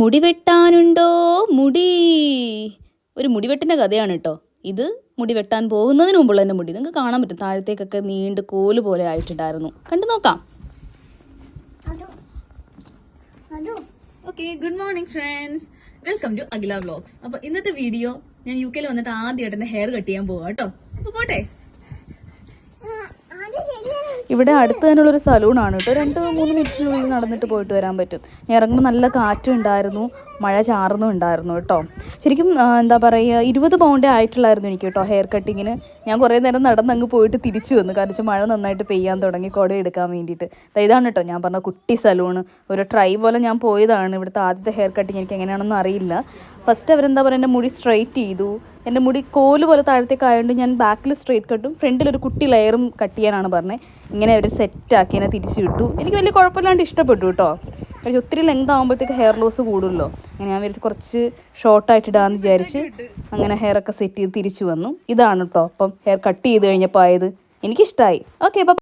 മുടി വെട്ടാനുണ്ടോ മുടി? ഒരു മുടിവെട്ടിന്റെ കഥയാണ് കേട്ടോ. ഇത് മുടി വെട്ടാൻ പോകുന്നതിന് മുമ്പുള്ള എന്റെ മുടി. നിങ്ങൾക്ക് കാണാൻ പറ്റും. താഴത്തേക്കൊക്കെ നീണ്ട് കോൽ പോലെ ആയിട്ടുണ്ടായിരുന്നു. കണ്ടു നോക്കാം. Okay good morning friends welcome to Akhila vlogs അപ്പൊ ഇന്നത്തെ വീഡിയോ ഞാൻ യു കെയിൽ വന്നിട്ട് ആദ്യമായിട്ട് എന്റെ ഹെയർ കട്ട് ചെയ്യാൻ പോവാ കേട്ടോ. അപ്പൊ പോട്ടെ. ഇവിടെ അടുത്ത് തന്നെയുള്ള ഒരു സലൂൺ ആണ് കേട്ടോ. രണ്ട് മൂന്ന് മിനിറ്റിനുള്ളിൽ നടന്നിട്ട് പോയിട്ട് വരാൻ പറ്റും. ഞാൻ ഇറങ്ങുമ്പോൾ നല്ല കാറ്റും ഉണ്ടായിരുന്നു മഴ ചാർന്നും ഉണ്ടായിരുന്നു കേട്ടോ. ശരിക്കും എന്താ പറയുക ഇരുപത് പൗണ്ടേ ആയിട്ടുള്ളായിരുന്നു എനിക്ക് കേട്ടോ ഹെയർ കട്ടിങ്ങിന്. ഞാൻ കുറേ നേരം നടന്ന് അങ്ങ് പോയിട്ട് തിരിച്ചു വന്നു. കാരണം മഴ നന്നായിട്ട് പെയ്യാൻ തുടങ്ങി കുട എടുക്കാൻ വേണ്ടിയിട്ട്. ഇതാണ് കേട്ടോ ഞാൻ പറഞ്ഞ കുട്ടി സലൂൺ ഒരു ട്രൈ പോലെ ഞാൻ പോയതാണ്. ഇവിടുത്തെ ആദ്യത്തെ ഹെയർ കട്ടിങ് എനിക്ക് എങ്ങനെയാണെന്ന് അറിയില്ല. ഫസ്റ്റ് അവരെന്താ പറയുക എന്റെ മുടി സ്ട്രൈറ്റ് ചെയ്തു. എന്റെ മുടി കോൽ പോലെ താഴത്തേക്ക് ആയതുകൊണ്ട് ഞാൻ ബാക്കിൽ സ്ട്രെയിറ്റ് കട്ടും ഫ്രണ്ടിൽ ഒരു കുട്ടി ലെയറും കട്ട് ചെയ്യാനാണ് പറഞ്ഞത് ഇങ്ങനെ അവർ സെറ്റാക്കി എന്നെ തിരിച്ചു വിട്ടു. എനിക്ക് വലിയ കുഴപ്പമില്ലാണ്ട് ഇഷ്ടപ്പെട്ടു കേട്ടോ പക്ഷേ ഒത്തിരി ലെങ്ത് ആകുമ്പോഴത്തേക്ക് ഹെയർ ലോസ് കൂടുമല്ലോ. അങ്ങനെ ഞാൻ വിചാരിച്ച് കുറച്ച് ഷോർട്ടായിട്ട് ഇടാമെന്ന് വിചാരിച്ച് അങ്ങനെ ഹെയർ ഒക്കെ സെറ്റ് ചെയ്ത് തിരിച്ചു വന്നു. ഇതാണ് കേട്ടോ അപ്പം ഹെയർ കട്ട് ചെയ്ത് കഴിഞ്ഞപ്പോൾ ആയത്. എനിക്കിഷ്ടമായി ഓക്കെ അപ്പം